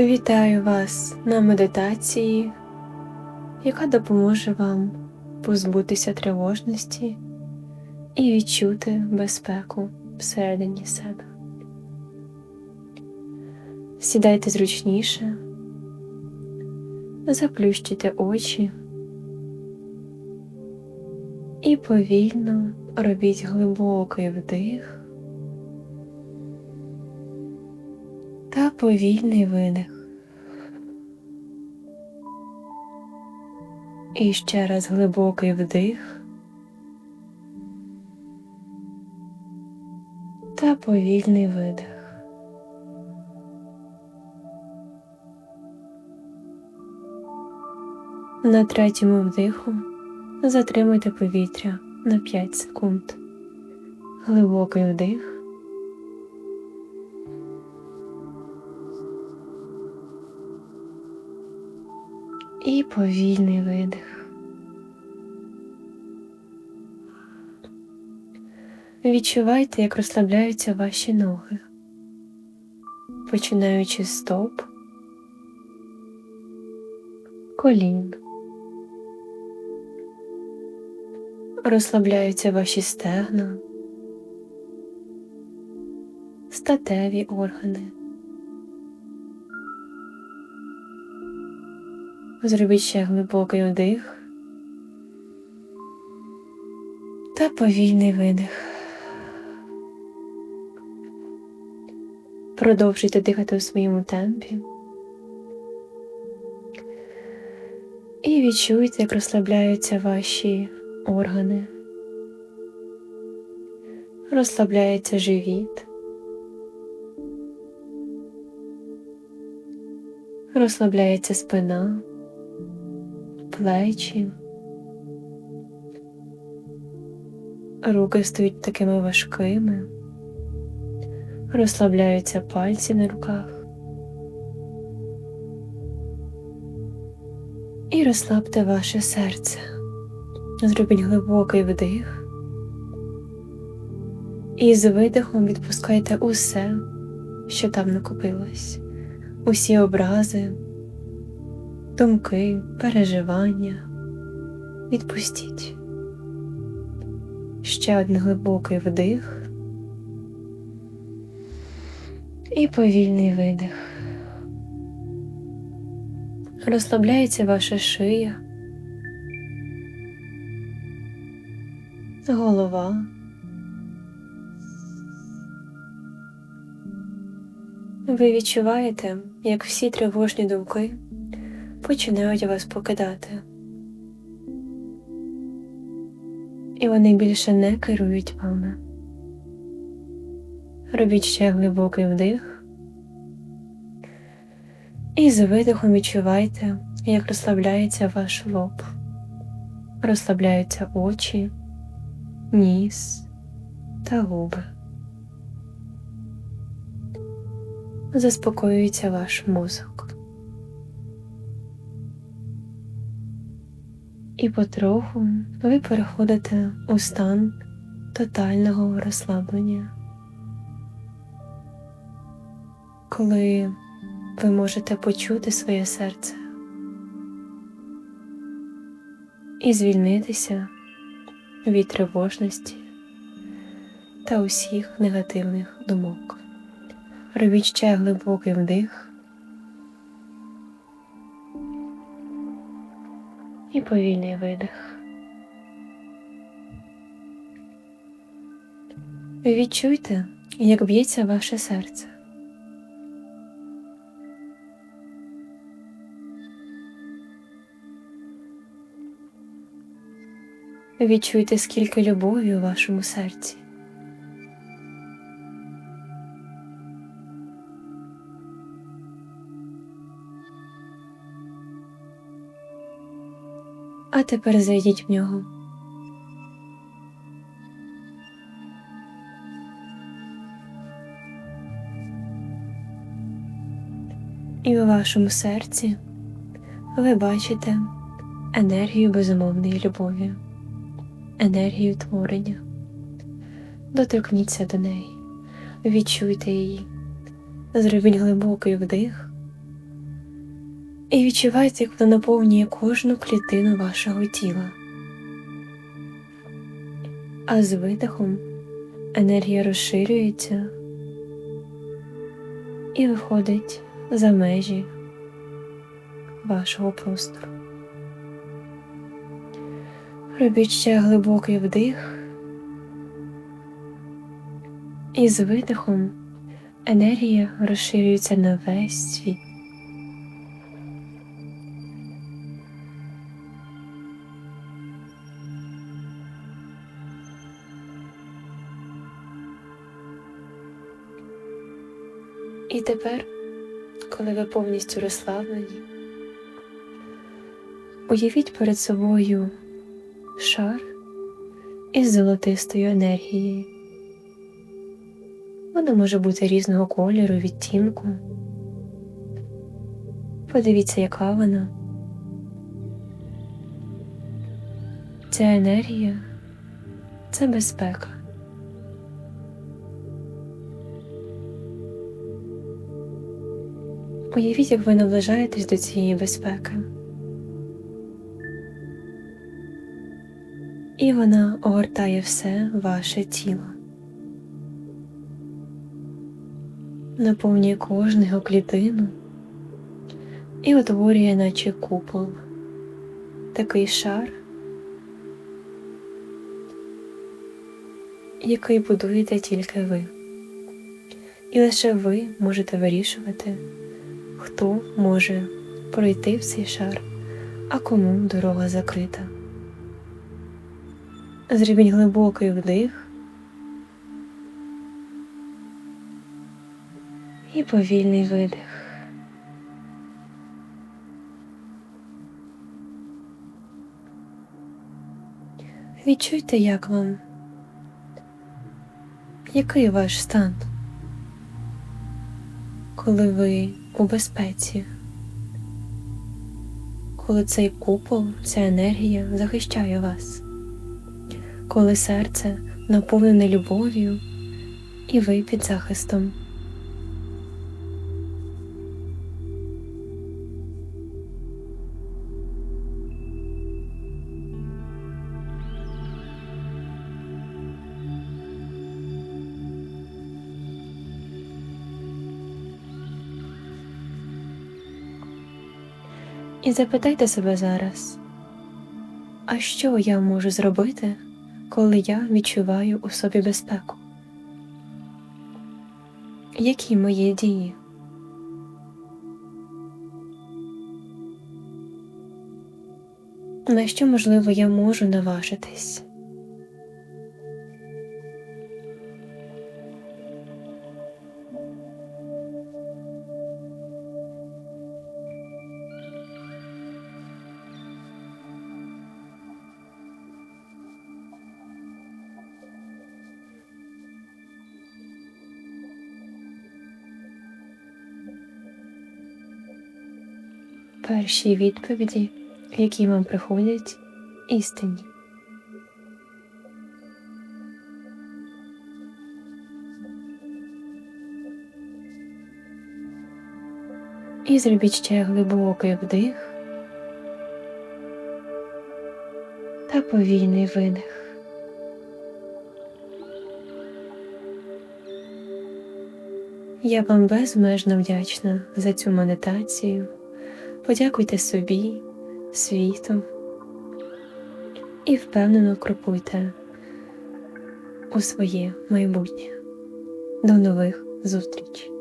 Вітаю вас на медитації, яка допоможе вам позбутися тривожності і відчути безпеку всередині себе. Сідайте зручніше, заплющите очі і повільно робіть глибокий вдих та повільний видих. І ще раз глибокий вдих та повільний видих. На третьому вдиху затримуйте повітря на 5 секунд. Глибокий вдих. І повільний видих. Відчувайте, як розслабляються ваші ноги, починаючи з стоп, колін. Розслабляються ваші стегна, статеві органи. Зробіть ще глибокий вдих та повільний видих. Продовжуйте дихати у своєму темпі. І відчуйте, як розслабляються ваші органи. Розслабляється живіт. Розслабляється спина плечі. Руки стають такими важкими, розслабляються пальці на руках. І розслабте ваше серце. Зробіть глибокий вдих. І з видихом відпускайте усе, що там накопилось, усі образи думки, переживання. Відпустіть. Ще один глибокий вдих і повільний видих. Розслабляється ваша шия, голова. Ви відчуваєте, як всі тривожні думки починають вас покидати. І вони більше не керують вами. Робіть ще глибокий вдих. І з видихом відчувайте, як розслабляється ваш лоб, розслабляються очі, ніс та губи. Заспокоюється ваш мозок. І потроху ви переходите у стан тотального розслаблення, коли ви можете почути своє серце і звільнитися від тривожності та усіх негативних думок. Робіть ще глибокий вдих. Повільний видих. Відчуйте, як б'ється ваше серце. Відчуйте, скільки любові у вашому серці. А тепер зайдіть в нього. І у вашому серці ви бачите енергію безумовної любові, енергію творення. Доторкніться до неї, відчуйте її, зробіть глибокий вдих І відчувайте, як воно наповнює кожну клітину вашого тіла. А з видихом енергія розширюється і виходить за межі вашого простору. Робіть ще глибокий вдих, і з видихом енергія розширюється на весь світ. І тепер, коли ви повністю розслаблені, уявіть перед собою шар із золотистою енергією. Вона може бути різного кольору, відтінку. Подивіться, яка вона. Ця енергія це безпека. Уявіть, як ви наближаєтесь до цієї безпеки. І вона огортає все ваше тіло, наповнює кожну його клітину і утворює, наче купол, такий шар, який будуєте тільки ви. І лише ви можете вирішувати хто може пройти в цей шар, а кому дорога закрита. Зробіть глибокий вдих і повільний видих. Відчуйте, як вам, який ваш стан, коли ви у безпеці, коли цей купол, ця енергія захищає вас, коли серце наповнене любов'ю і ви під захистом. І запитайте себе зараз, а що я можу зробити, коли я відчуваю у собі безпеку? Які мої дії? На що, можливо, я можу наважитись? Перші відповіді, які вам приходять, істинні. І зробіть ще глибокий вдих та повільний видих. Я вам безмежно вдячна за цю медитацію. Подякуйте собі, світу і впевнено крокуйте у своє майбутнє. До нових зустрічей!